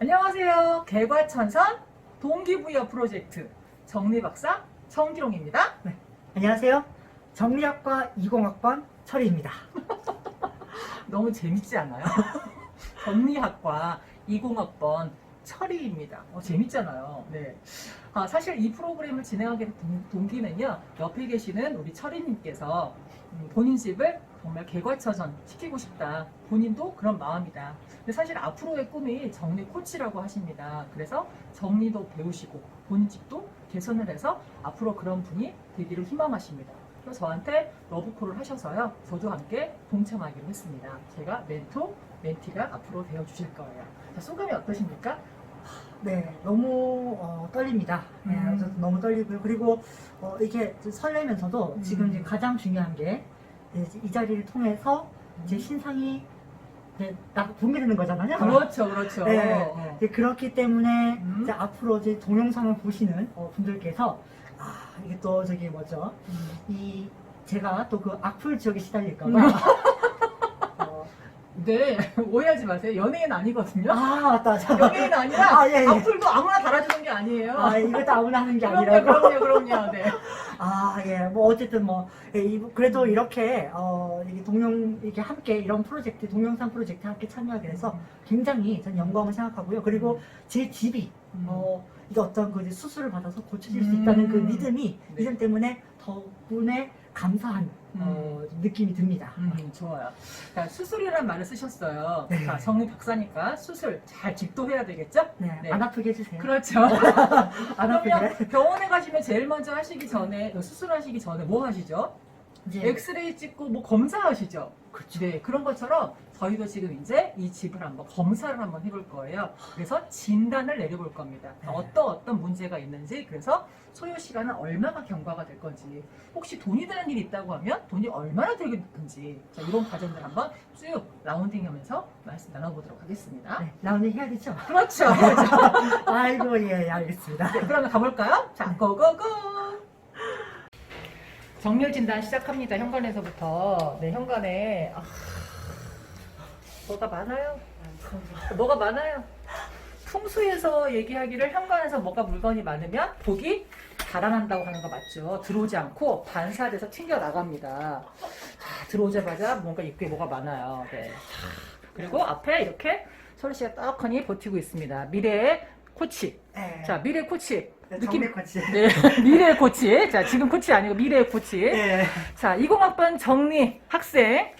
안녕하세요. 개과천선 동기부여 프로젝트 정리박사 정기롱입니다. 네. 안녕하세요. 정리학과 20학번 철희입니다. 너무 재밌지 않아요? 정리학과 20학번 철이입니다. 어, 재밌잖아요. 네. 아, 사실 이 프로그램을 진행하게 된 동- 동기는요, 옆에 계시는 우리 철이님께서 음, 본인 집을 정말 개과천선 시키고 싶다. 본인도 그런 마음이다. 근데 사실 앞으로의 꿈이 정리 코치라고 하십니다. 그래서 정리도 배우시고 본인 집도 개선을 해서 앞으로 그런 분이 되기를 희망하십니다. 그래서 저한테 러브콜을 하셔서요. 저도 함께 동참하기로 했습니다. 제가 멘토, 멘티가 앞으로 되어 주실 거예요. 자, 소감이 어떠십니까? 네, 너무 어, 떨립니다. 네, 음. 저도 너무 떨리고요. 그리고 어, 이게 좀 설레면서도 음. 지금 이제 가장 중요한 게 이 자리를 통해서 제 음. 신상이 이제 딱 공개되는 거잖아요. 그렇죠, 그렇죠. 네. 어. 이제 그렇기 때문에 음. 이제 앞으로 이제 동영상을 보시는 어, 분들께서 아 이게 또 저기 뭐죠? 음. 이 제가 또 그 악플 지역에 시달릴까봐 음. 어, 네, 오해하지 마세요. 연예인 아니거든요. 아 맞다. 저- 연예인 아니라 아, 예, 예. 악플도 아무나 달아주는 게 아니에요. 아 이것도 아무나 하는 게 그럼요, 아니라고. 그럼요, 그럼요. 네. 아, 예. 뭐, 어쨌든 뭐, 예, 이- 그래도 이렇게, 어, 이게 동영, 이렇게 함께 이런 프로젝트, 동영상 프로젝트 함께 참여하게 돼서 굉장히 전 영광을 생각하고요. 그리고 제 집이, 음. 어, 이게 어떤 그 수술을 받아서 고쳐질 수 음. 있다는 그 믿음이, 네. 믿음 때문에 덕분에 감사한, 어, 느낌이 듭니다. 음, 좋아요. 자, 수술이라는 말을 쓰셨어요. 네. 자, 정리 박사니까 수술 잘 집도해야 되겠죠? 네. 네. 안 아프게 해주세요. 그렇죠. 안 아프게. 그러면 병원에 가시면 제일 먼저 하시기 전에 수술하시기 전에 뭐 하시죠? 이제, 엑스레이 찍고 뭐 검사하시죠. 그렇죠. 네, 그런 것처럼 저희도 지금 이제 이 집을 한번 검사를 한번 해볼 거예요. 그래서 진단을 내려볼 겁니다. 네. 어떤 어떤 문제가 있는지, 그래서 소요 시간은 얼마가 경과가 될 건지, 혹시 돈이 드는 일이 있다고 하면 돈이 얼마나 들겠는지, 자, 이런 과정들 한번 쭉 라운딩하면서 말씀 나눠보도록 하겠습니다. 네. 라운드 해야 되죠? 그렇죠. 아이고, 예, 예, 알겠습니다. 네, 그러면 가볼까요? 자, 고고고! 정밀 진단 시작합니다. 현관에서부터. 네, 현관에. 아, 뭐가 많아요? 뭐가 많아요? 풍수에서 얘기하기를 현관에서 뭐가 물건이 많으면 복이 달아난다고 하는 거 맞죠? 들어오지 않고 반사돼서 튕겨 나갑니다. 자, 들어오자마자 뭔가 입구에 뭐가 많아요. 네. 자, 그리고 앞에 이렇게 씨가 떡하니 버티고 있습니다. 미래의 코치. 네. 자, 미래 코치. 네, 느낌- 정리 코치. 네, 미래 코치. 자, 지금 코치 아니고 미래 코치. 네. 자, 20학번 정리 학생.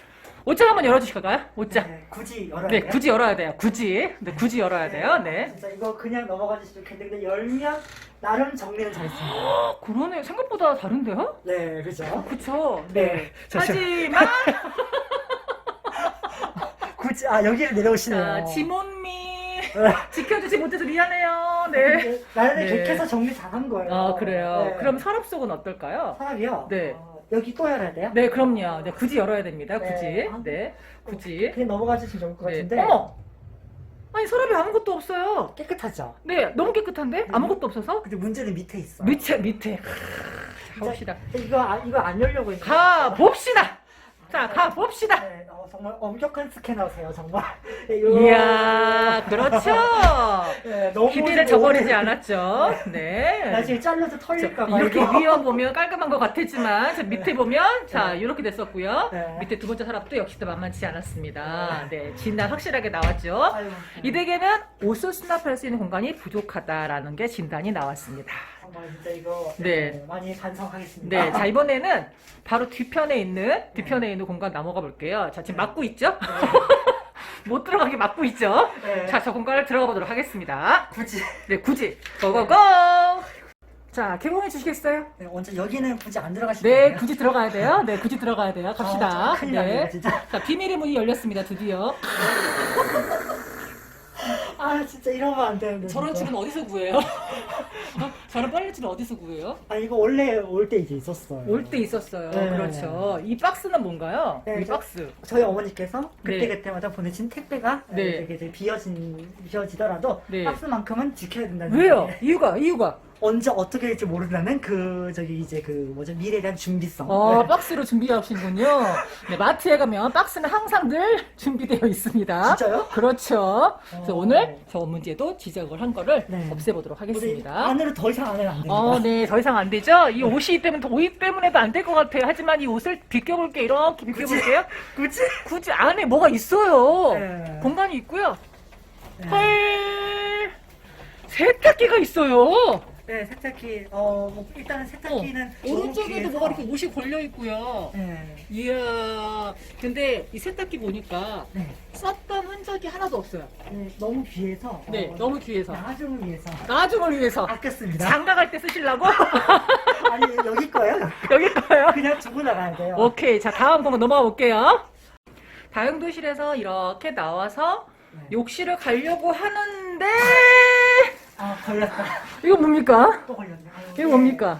옷장 한번 열어주실까요? 옷장. 네, 굳이 열어야 네, 돼요? 굳이 열어야 돼요. 굳이. 네, 굳이 열어야 돼요. 네. 진짜 이거 그냥 넘어가 주시면 좋겠는데 근데 열면 나름 정리는 잘 했습니다. 어, 그러네. 생각보다 다른데요? 네, 그죠? 그쵸. 네. 하지만, 굳이 아 여기를 내려오시네요. 자, 지몬미. 네. 지켜주지 못해서 미안해요. 네. 나는 네. 객해서 정리 잘한 거예요. 아, 그래요. 네. 그럼 서랍 속은 어떨까요? 사람이요. 네. 어, 여기 또 열어야 돼요? 네, 그럼요. 네, 굳이 열어야 됩니다. 네. 굳이. 네, 굳이. 그냥 넘어가 주시면 좋을 것 네. 같은데. 어머! 아니, 서랍에 아무것도 없어요. 깨끗하죠. 네, 너무 깨끗한데? 아무것도 없어서? 근데 문제는 밑에 있어. 밑에, 밑에. 크, 가봅시다. 이거 아, 이거 안 열려고 했는데. 가 봅시다. 자, 가 봅시다. 네, 어, 정말 엄격한 스캐너세요, 정말. 네, 이야, 그렇죠. 네, 너무 기대를 저버리지 않았죠. 네. 나중에 잘려서 저, 털릴까 봐. 이렇게 이거. 위에 보면 깔끔한 것 같았지만 저 밑에 보면 자 이렇게 됐었고요. 네. 밑에 두 번째 서랍도 역시도 만만치 않았습니다. 네, 진단 확실하게 나왔죠. 아유, 이 댁에는 옷을 수납할 수 있는 공간이 부족하다라는 게 진단이 나왔습니다. 정말 진짜 이거 네. 네, 많이 반성하겠습니다. 네, 자 이번에는 바로 뒤편에 있는 뒤편에 있는 공간 넘어가 볼게요. 자 지금 막고 있죠? 못 들어가게 막고 있죠? 네. 자, 저 공간을 들어가 보도록 하겠습니다. 굳이 네, 굳이 고고고. 자, 개봉해 주시겠어요? 네, 먼저 여기는 굳이 안 들어가시면 네. 굳이 들어가야 돼요. 네, 굳이 들어가야 돼요. 갑시다. 아, 큰일 나네요, 네. 진짜. 자, 비밀의 문이 열렸습니다. 드디어. 아, 진짜 이러면 안 되는데. 저런 진짜. 집은 어디서 구해요? 어? 저런 빨래집은 어디서 구해요? 아, 이거 원래 올 때 이제 있었어요. 올 때 있었어요. 네. 그렇죠. 이 박스는 뭔가요? 네, 이 저- 박스. 저희 어머니께서 네. 그때그때마다 보내신 택배가 네. 이렇게 이제 비어진, 비어지더라도 네. 박스만큼은 지켜야 된다는 왜요? 게. 이유가, 이유가. 언제 어떻게 될지 모른다는 그 저기 이제 그 뭐죠 미래에 대한 준비성. 어, 네. 박스로 준비하시는군요. 네, 마트에 가면 박스는 항상 늘 준비되어 있습니다. 진짜요? 그렇죠. 그래서 어. 오늘 저 문제도 지적을 한 거를 네. 없애보도록 우리 하겠습니다. 안으로 더 이상 안에는 안 됩니다. 어, 네, 더 이상 안 되죠? 이 옷이 때문에, 옷 때문에도 안 될 것 같아요. 하지만 이 옷을 비껴볼게요. 이렇게 비껴볼게요. 굳이? 굳이 안에 뭐가 있어요. 네. 공간이 있고요. 네. 헐, 세탁기가 있어요. 네, 세탁기. 어, 뭐 일단은 세탁기는 어, 오른쪽에도 뭐가. 이렇게 옷이 걸려 있고요. 네. 이야, 근데 이 세탁기 보니까 네. 썼던 흔적이 하나도 없어요. 네, 너무 귀해서. 네, 어, 너무 귀해서. 나중을 위해서 나중을 위해서. 아꼈습니다. 장가 갈 때 쓰시려고? 아니 여기 거예요. 여기 거요? 그냥 두고 나가야 돼요. 오케이. 자, 다음 공간 넘어가 볼게요. 다용도실에서 이렇게 나와서 네. 욕실을 가려고 하는데, 아 걸렸다. 이거 뭡니까? 또 걸렸네. 아유, 이거 네. 뭡니까?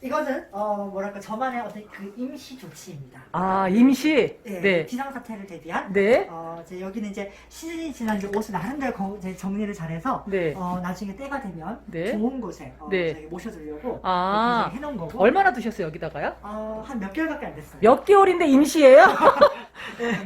이것은 어 뭐랄까 저만의 어떤 그 임시 조치입니다. 아, 임시. 네. 네. 비상 사태를 대비한. 네. 어 이제 여기는 이제 시즌이 지난 이제 옷을 나름대로 거- 이제 정리를 잘해서 네. 어 나중에 때가 되면 네. 좋은 곳에 어, 네. 저기 모셔두려고 아. 해놓은 거고. 얼마나 두셨어요, 여기다가요? 어한 몇 개월밖에 안 됐어요. 몇 개월인데 임시예요?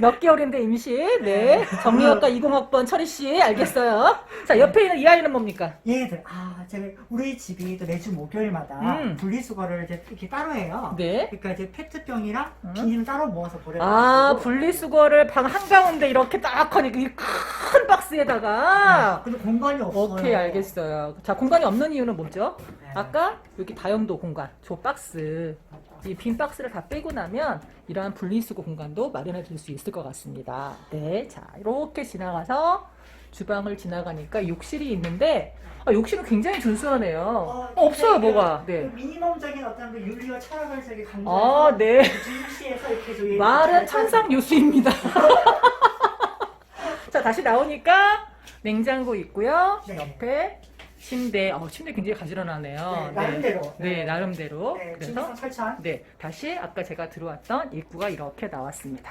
몇 개월인데 임시? 네. 정리학과 20학번 철희 씨, 알겠어요. 자, 옆에 있는 이 아이는 뭡니까? 얘들 아 제가 우리 집이 또 매주 목요일마다 음. 분리수거를 이제 이렇게 따로 해요. 네. 그러니까 이제 페트병이랑 음. 비닐을 따로 모아서 보내요. 아, 분리수거를 방 한가운데 이렇게 딱 하니까 이큰 박스에다가. 근데 공간이 없어요. 오케이, 알겠어요. 자, 공간이 없는 이유는 뭐죠? 네. 아까 여기 다용도 공간, 저 박스. 이 빈 박스를 다 빼고 나면 이러한 분리수거 공간도 마련해 줄수 있을 것 같습니다. 네. 자, 이렇게 지나가서 주방을 지나가니까 욕실이 있는데, 아, 욕실은 굉장히 준수하네요. 어, 없어요, 굉장히 뭐가. 그, 네. 그 미니멈적인 어떤 그 윤리와 철학을 저기 강조해서 아, 네. 중시해서 이렇게 저기 말은 잘 천상 요수입니다. 자, 다시 나오니까 냉장고 있고요. 네. 옆에 침대. 어, 침대 굉장히 가지런하네요. 네, 나름대로. 네, 나름대로. 네, 그래서 설치한 네, 다시 아까 제가 들어왔던 입구가 이렇게 나왔습니다.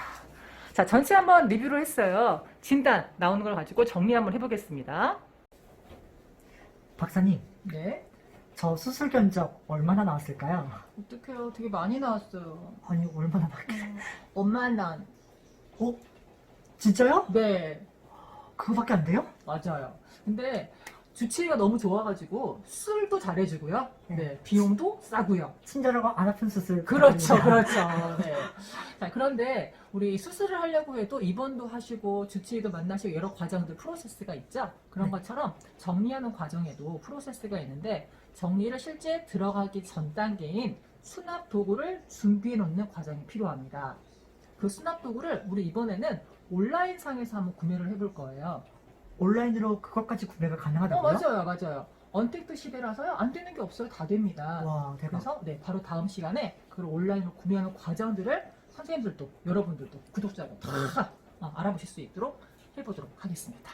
자, 전체 한번 리뷰를 했어요. 진단 나오는 걸 가지고 정리 한번 해보겠습니다. 박사님 네. 저 수술 견적 얼마나 나왔을까요? 어떡해요. 되게 많이 나왔어요. 아니 얼마나 나왔 엄만 원. 어? 진짜요? 네, 그거밖에 안 돼요? 맞아요. 근데 주치의가 너무 좋아가지고 술도 잘해주고요. 네. 네, 비용도 싸고요. 친절하고 안 아픈 수술 그렇죠, 부탁드립니다. 그렇죠. 네. 자, 그런데 우리 수술을 하려고 해도 입원도 하시고 주치의도 만나시고 여러 과정들 프로세스가 있죠. 그런 네. 것처럼 정리하는 과정에도 프로세스가 있는데 정리를 실제 들어가기 전 단계인 수납 도구를 준비해 놓는 과정이 필요합니다. 그 수납 도구를 우리 이번에는 온라인 상에서 한번 구매를 해볼 거예요. 온라인으로 그것까지 구매가 어, 가능하다고요? 맞아요, 맞아요. 언택트 시대라서요. 안 되는 게 없어요. 다 됩니다. 와 대박 그래서 네, 바로 다음 시간에 그걸 온라인으로 구매하는 과정들을 선생님들도 여러분들도 구독자도 다 어, 알아보실 수 있도록 해보도록 하겠습니다.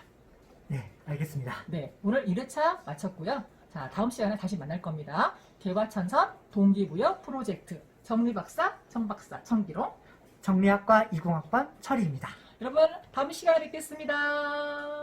네 알겠습니다 네, 오늘 1회차 마쳤고요. 자, 다음 시간에 다시 만날 겁니다. 개과천선 동기부여 프로젝트 정리박사, 정박사, 정기롱. 정리학과 20학번 철희입니다 여러분, 다음 시간에 뵙겠습니다.